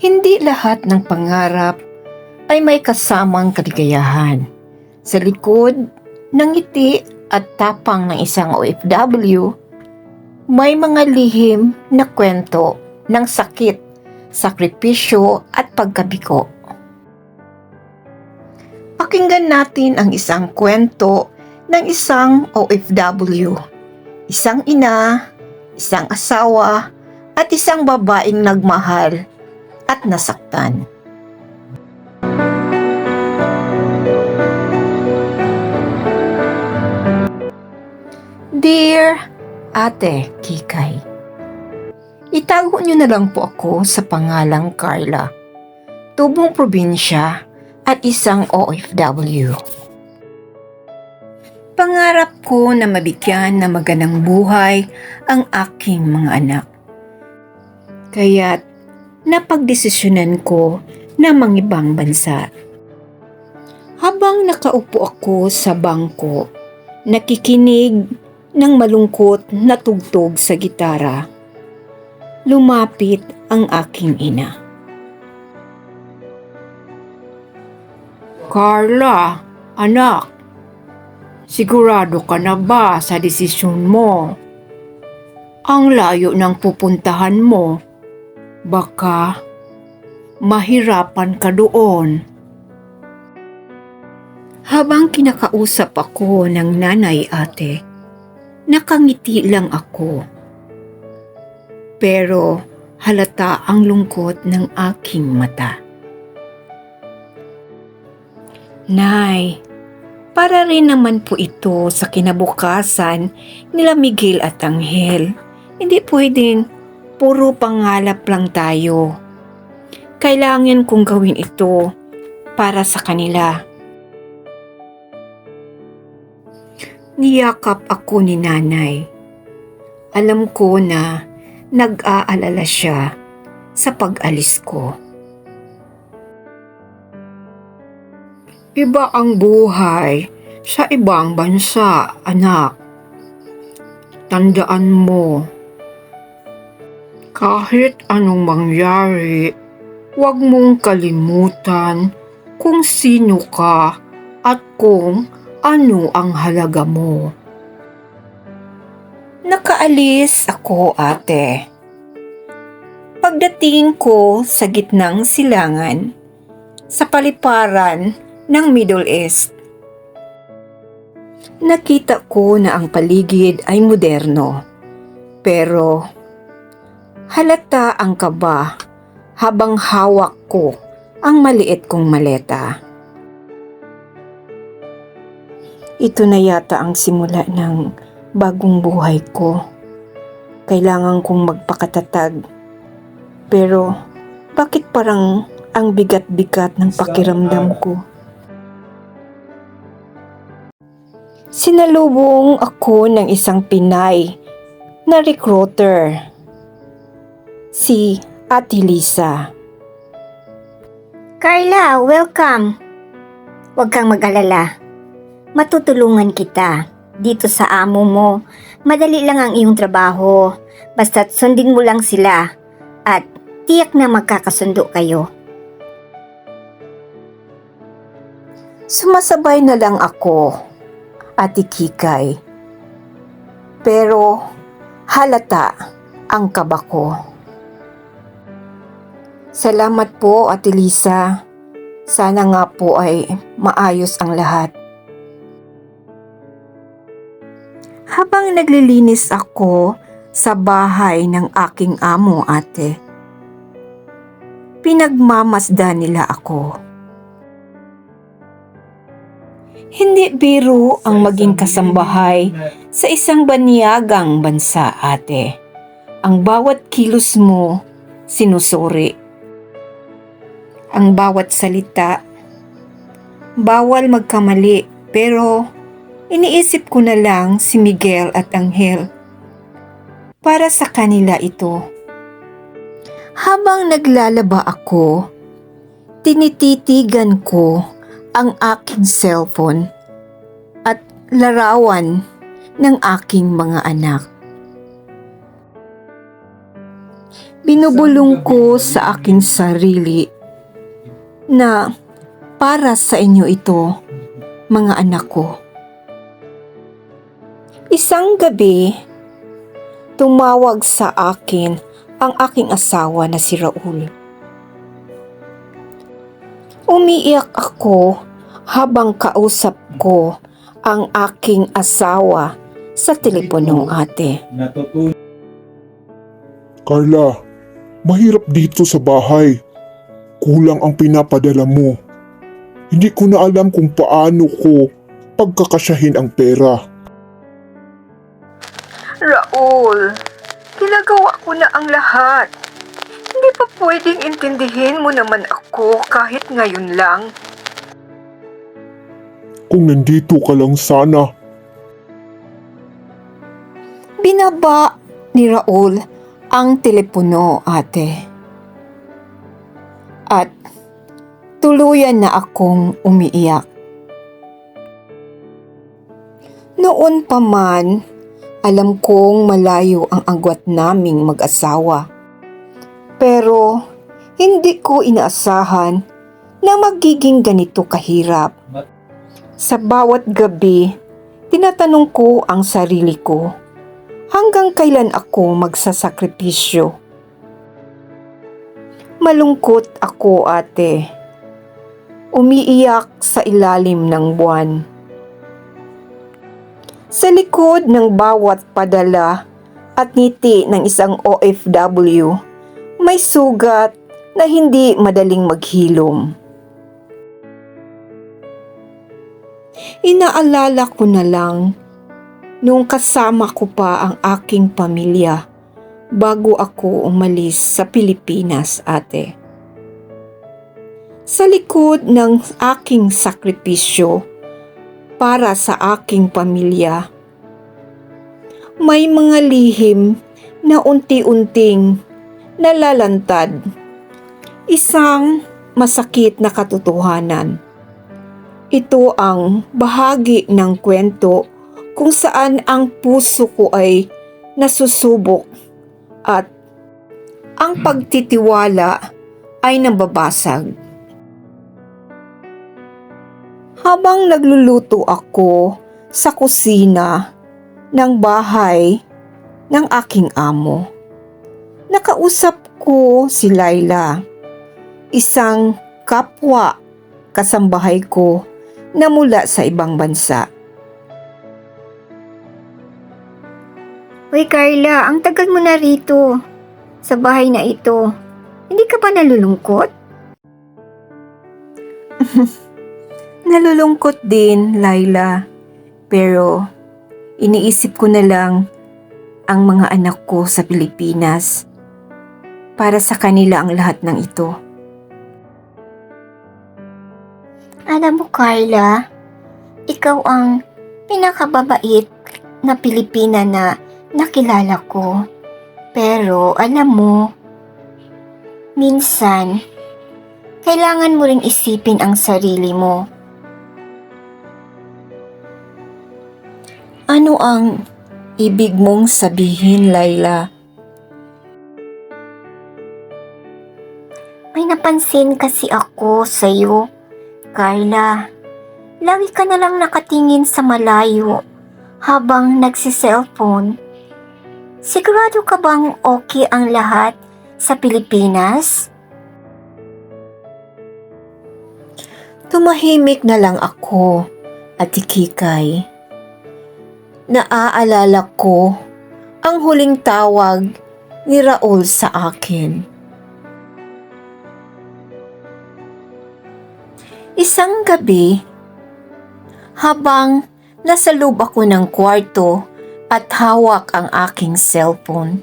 Hindi lahat ng pangarap ay may kasamang kaligayahan. Sa likod ng ngiti at tapang ng isang OFW, may mga lihim na kwento ng sakit, sakripisyo at pagkabiko. Pakinggan natin ang isang kwento ng isang OFW, isang ina, isang asawa, at isang babaeng nagmahal at nasaktan. Dear Ate Kikay, Itago niyo na lang po ako sa pangalang Carla, tubong probinsya at isang OFW. Pangarap ko na mabigyan na magandang buhay ang aking mga anak. Kaya't napagdesisyonan ko na mangibang bansa. Habang nakaupo ako sa bangko, nakikinig ng malungkot na tugtog sa gitara, lumapit ang aking ina. Carla, anak, sigurado ka na ba sa desisyon mo? Ang layo ng pupuntahan mo, baka mahirapan ka doon. Habang kinakausap ako ng nanay ate, nakangiti lang ako. Pero halata ang lungkot ng aking mata. Nay, para rin naman po ito sa kinabukasan nila Miguel at Angel. Hindi pwedeng puro pangalap lang tayo. Kailangan kong gawin ito para sa kanila. Niyakap ako ni nanay. Alam ko na nag-aalala siya sa pag-alis ko. Iba ang buhay sa ibang bansa, anak. Tandaan mo, kahit anong mangyari, huwag mong kalimutan kung sino ka at kung ano ang halaga mo. Nakaalis ako ate. Pagdating ko sa gitnang silangan, sa paliparan ng Middle East, nakita ko na ang paligid ay moderno. Pero halata ang kaba habang hawak ko ang maliit kong maleta. Ito na yata ang simula ng bagong buhay ko. Kailangan kong magpakatatag. Pero bakit parang ang bigat-bigat ng pakiramdam ko? Sinalubong ako ng isang Pinay na recruiter. Si Ate Lisa. Carla, welcome. Huwag kang mag-alala. Matutulungan kita. Dito sa amo mo, madali lang ang iyong trabaho. Basta't sundin mo lang sila. At tiyak na magkakasundo kayo. Sumasabay na lang ako, Ate Kikay. Pero halata ang kaba ko. Salamat po, Ate Lisa. Sana nga po ay maayos ang lahat. Habang naglilinis ako sa bahay ng aking amo, ate, pinagmamasdan nila ako. Hindi biro ang maging kasambahay sa isang banyagang bansa, ate. Ang bawat kilos mo, sinusuri. Ang bawat salita, bawal magkamali, pero iniisip ko na lang si Miguel at Angel. Para sa kanila ito. Habang naglalaba ako, tinititigan ko ang aking cellphone at larawan ng aking mga anak. Binubulong ko sa aking sarili na para sa inyo ito, mga anak ko. Isang gabi, tumawag sa akin ang aking asawa na si Raul. Umiiyak ako habang kausap ko ang aking asawa sa telepono ate. Carla, mahirap dito sa bahay. Kulang ang pinapadala mo. Hindi ko na alam kung paano ko pagkakasyahin ang pera. Raul, ginagawa ko na ang lahat. Hindi pa pwedeng intindihin mo naman ako kahit ngayon lang. Kung nandito ka lang sana, Binaba ni Raul ang telepono, ate. Tuluyan na akong umiiyak. Noon pa man, alam kong malayo ang agwat naming mag-asawa. Pero hindi ko inaasahan na magiging ganito kahirap. Sa bawat gabi, tinatanong ko ang sarili ko hanggang kailan ako magsasakripisyo. Malungkot ako ate. Umiiyak sa ilalim ng buwan. Sa likod ng bawat padala at ngiti ng isang OFW, may sugat na hindi madaling maghilom. Inaalala ko na lang nung kasama ko pa ang aking pamilya bago ako umalis sa Pilipinas, ate. Sa likod ng aking sakripisyo para sa aking pamilya, may mga lihim na unti-unting nalalantad. Isang masakit na katotohanan. Ito ang bahagi ng kwento kung saan ang puso ko ay nasusubok at ang pagtitiwala ay nababasag. Habang nagluluto ako sa kusina ng bahay ng aking amo, nakausap ko si Laila, isang kapwa kasambahay ko na mula sa ibang bansa. Uy Carla, ang tagal mo na rito. Sa bahay na ito. Hindi ka ba nalulungkot? Nalulungkot din, Laila. Pero iniisip ko na lang ang mga anak ko sa Pilipinas. Para sa kanila ang lahat ng ito. Alam mo Carla, ikaw ang pinakababait na Pilipina na nakilala ko. Pero alam mo, minsan, kailangan mo ring isipin ang sarili mo. Ano ang ibig mong sabihin, Laila? May napansin kasi ako sa'yo, Carla. Lagi ka na lang nakatingin sa malayo habang nagsiselfone. Sigurado ka bang okay ang lahat sa Pilipinas? Tumahimik na lang ako at ikikay. Naaalala ko ang huling tawag ni Raul sa akin. Isang gabi, habang nasa loob ako ng kwarto at hawak ang aking cellphone,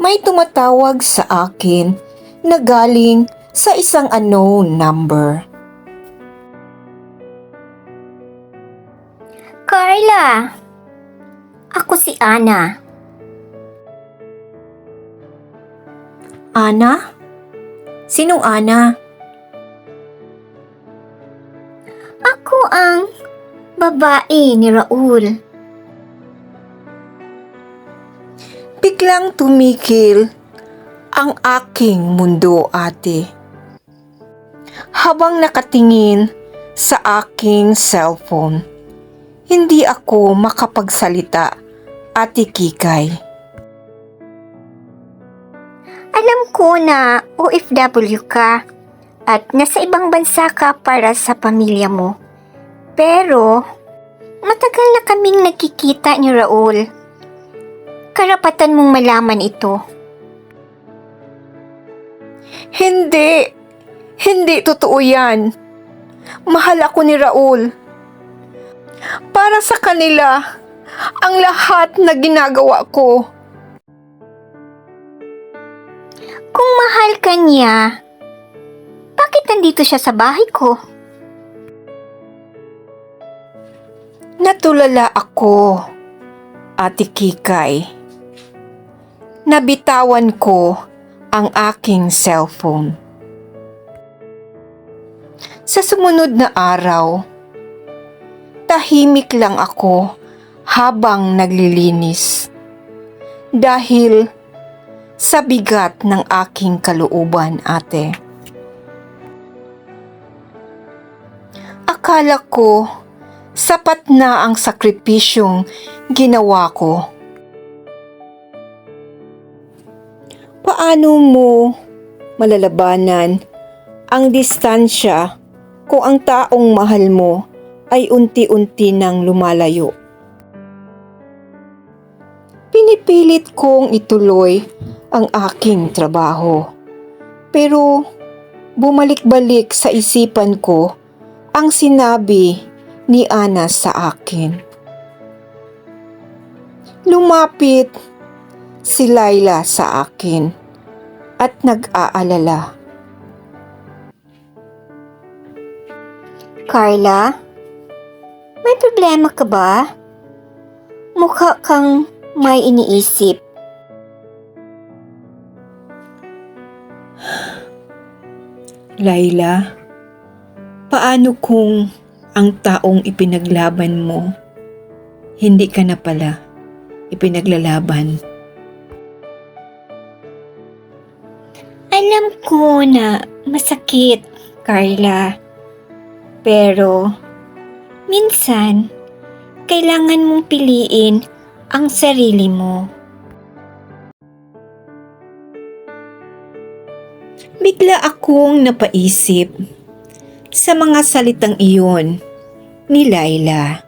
may tumatawag sa akin na galing sa isang unknown number. Carla! Ako si Ana. Ana? Sinong Ana? Ako ang babae ni Raul. Biglang tumikil ang aking mundo, ate. Habang nakatingin sa aking cellphone, hindi ako makapagsalita, ate Kikay. Alam ko na OFW ka at nasa ibang bansa ka para sa pamilya mo. Pero, matagal na kaming nagkikita ni Raul. Karapatan mong malaman ito. Hindi! Hindi totoo yan. Mahal ako ni Raul. Para sa kanila, ang lahat na ginagawa ko. Kung mahal ka niya, bakit nandito siya sa bahay ko? Natulala ako, Ate Kikay. Nabitawan ko ang aking cellphone. Sa sumunod na araw, tahimik lang ako habang naglilinis. Dahil sa bigat ng aking kalooban, ate. Akala ko sapat na ang sakripisyong ginawa ko. Paano mo malalabanan ang distansya kung ang taong mahal mo ay unti-unti nang lumalayo? Pinipilit kong ituloy ang aking trabaho. Pero bumalik-balik sa isipan ko ang sinabi ni Ana sa akin. Lumapit si Laila sa akin at nag-aalala. Carla? May problema ka ba? Mukha kang may iniisip. Laila, paano kung ang taong ipinaglaban mo, hindi ka na pala ipinaglalaban? Alam ko na masakit, Carla. Pero, minsan, kailangan mong piliin ang sarili mo. Bigla akong napaisip sa mga salitang iyon ni Laila.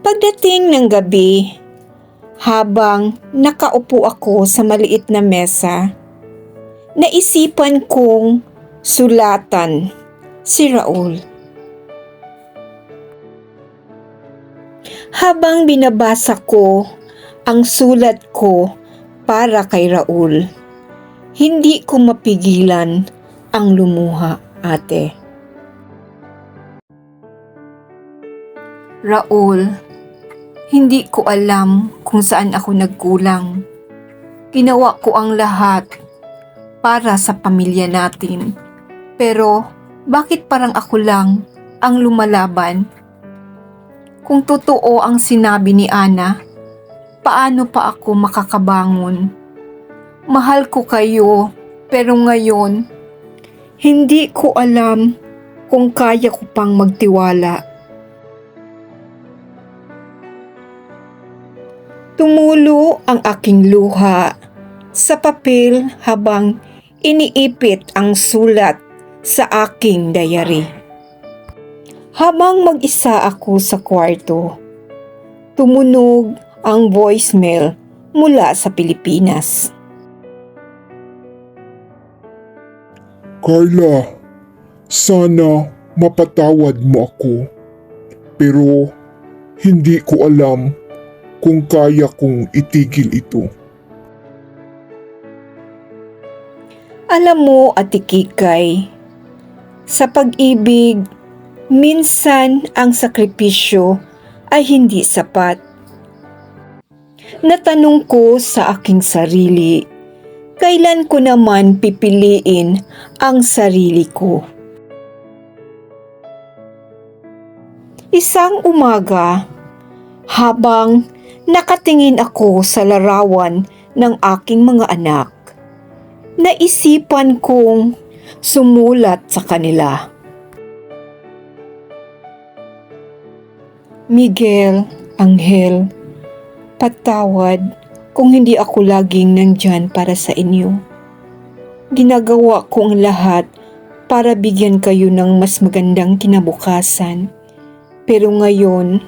Pagdating ng gabi, habang nakaupo ako sa maliit na mesa, naisipan kong sulatan si Raul. Habang binabasa ko ang sulat ko para kay Raul, hindi ko mapigilan ang lumuha, ate. Raul, hindi ko alam kung saan ako nagkulang. Ginawa ko ang lahat para sa pamilya natin. Pero bakit parang ako lang ang lumalaban? Kung totoo ang sinabi ni Ana, paano pa ako makakabangon? Mahal ko kayo, pero ngayon, hindi ko alam kung kaya ko pang magtiwala. Tumulo ang aking luha sa papel habang iniipit ang sulat sa aking diary. Habang mag-isa ako sa kwarto, tumunog ang voicemail mula sa Pilipinas. Carla, sana mapatawad mo ako. Pero hindi ko alam kung kaya kong itigil ito. Alam mo, Ate Kikay, sa pag-ibig, minsan ang sakripisyo ay hindi sapat. Natanong ko sa aking sarili, kailan ko naman pipiliin ang sarili ko? Isang umaga, habang Nakatingin ako sa larawan ng aking mga anak. Naisipan kong sumulat sa kanila. Miguel, Angel, patawad kung hindi ako laging nandyan para sa inyo. Ginagawa ko ang lahat para bigyan kayo ng mas magandang kinabukasan. Pero ngayon,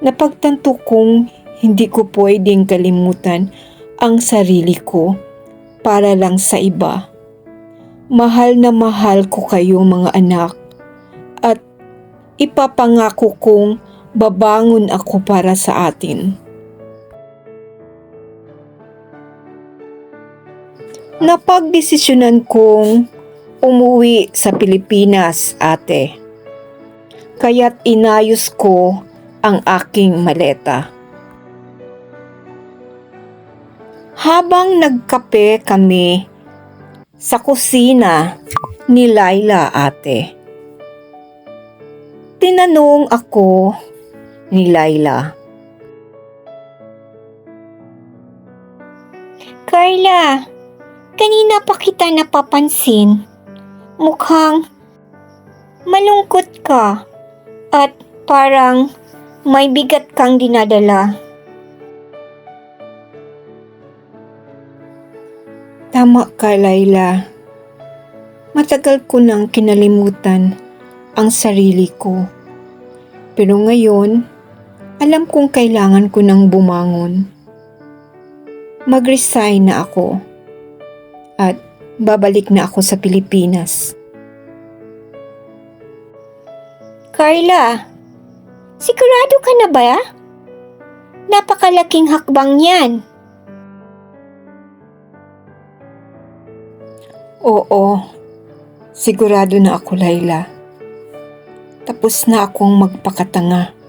napagtanto kong hindi ko pwedeng kalimutan ang sarili ko para lang sa iba. Mahal na mahal ko kayo mga anak at ipapangako kong babangon ako para sa atin. Napagdesisyonan kong umuwi sa Pilipinas, ate. Kaya't inayos ko ang aking maleta. Habang nagkape kami sa kusina ni Laila ate. Tinanong ako ni Laila. Carla, kanina pa kita napapansin. Mukhang malungkot ka at parang may bigat kang dinadala. Tama ka, Laila. Matagal ko nang kinalimutan ang sarili ko. Pero ngayon, alam kong kailangan ko nang bumangon. Mag-resign na ako. At babalik na ako sa Pilipinas. Carla, sigurado ka na ba? Napakalaking hakbang yan. Oo, sigurado na ako, Laila. Tapos na akong magpakatanga.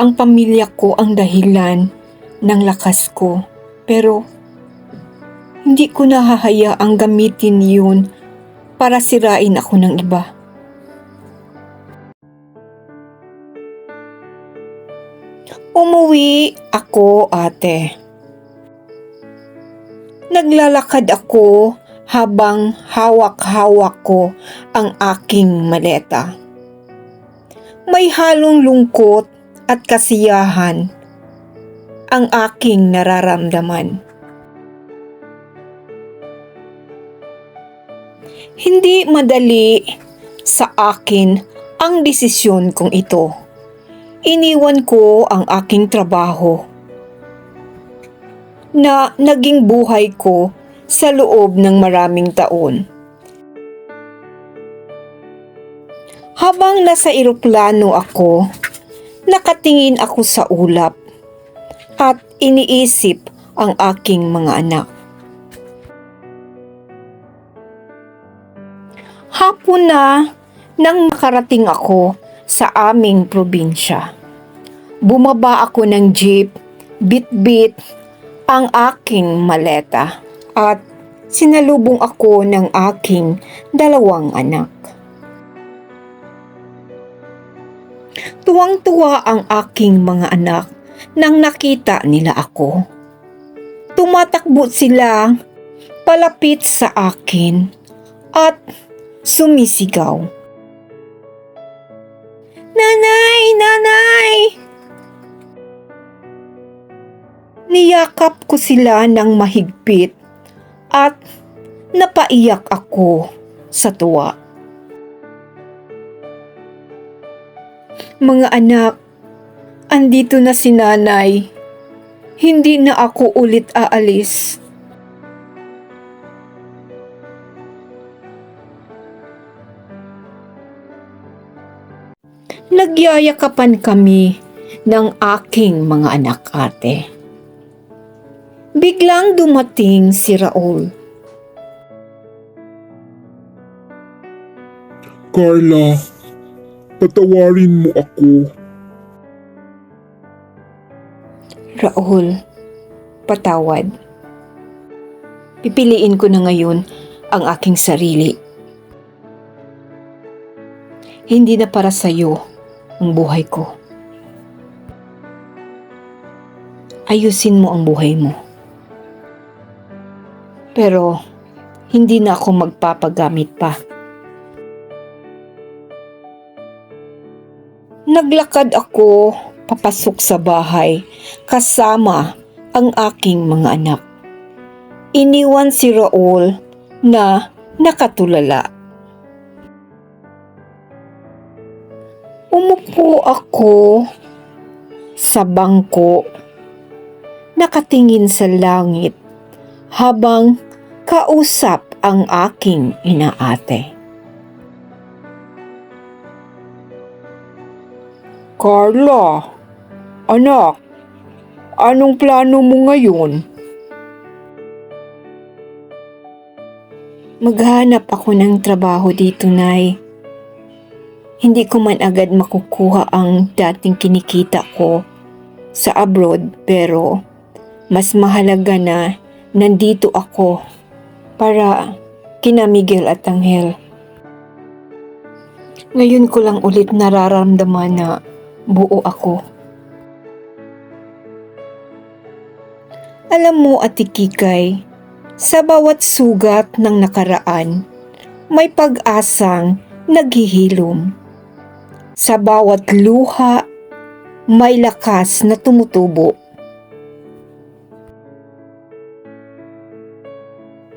Ang pamilya ko ang dahilan ng lakas ko. Pero, hindi ko nahahayaang gamitin yun para sirain ako ng iba. Umuwi ako, ate. Naglalakad ako habang hawak-hawak ko ang aking maleta. May halong lungkot at kasiyahan ang aking nararamdaman. Hindi madali sa akin ang desisyon kong ito. Iniwan ko ang aking trabaho na naging buhay ko sa loob ng maraming taon. Habang nasa eroplano ako, nakatingin ako sa ulap at iniisip ang aking mga anak. Hapon na nang makarating ako sa aming probinsya. Bumaba ako ng jeep, bit-bit ang aking maleta at sinalubong ako ng aking dalawang anak. Tuwang-tuwa ang aking mga anak nang nakita nila ako. Tumatakbo sila palapit sa akin at sumisigaw. Nanay! Nanay! Niyakap ko sila ng mahigpit at napaiyak ako sa tuwa. Mga anak, andito na si nanay. Hindi na ako ulit aalis. Nagyayakapan kami ng aking mga anak ate. Biglang dumating si Raul. Carla, patawarin mo ako. Raul, patawad. Pipiliin ko na ngayon ang aking sarili. Hindi na para sa'yo ang buhay ko. ayusin mo ang buhay mo. Pero, hindi na ako magpapagamit pa. Naglakad ako papasok sa bahay kasama ang aking mga anak. Iniwan si Raul na nakatulala. Umupo ako sa bangko, nakatingin sa langit habang kausap ang aking inaate. Carla, anak, anong plano mo ngayon? Maghanap ako ng trabaho dito, Nay. Hindi ko man agad makukuha ang dating kinikita ko sa abroad pero mas mahalaga na nandito ako para kina Miguel at Angel. Ngayon ko lang ulit nararamdaman na buo ako. Alam mo, Ate Kikay, sa bawat sugat ng nakaraan, may pag-asang naghihilom. Sa bawat luha, may lakas na tumutubo.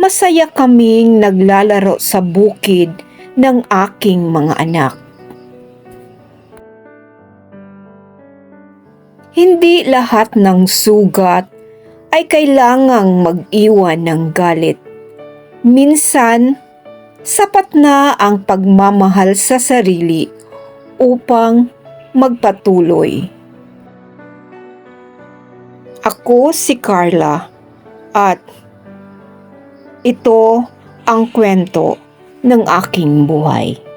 Masaya kaming naglalaro sa bukid ng aking mga anak. Hindi lahat ng sugat ay kailangang mag-iwan ng galit. Minsan, sapat na ang pagmamahal sa sarili upang magpatuloy. Ako si Carla at ito ang kwento ng aking buhay.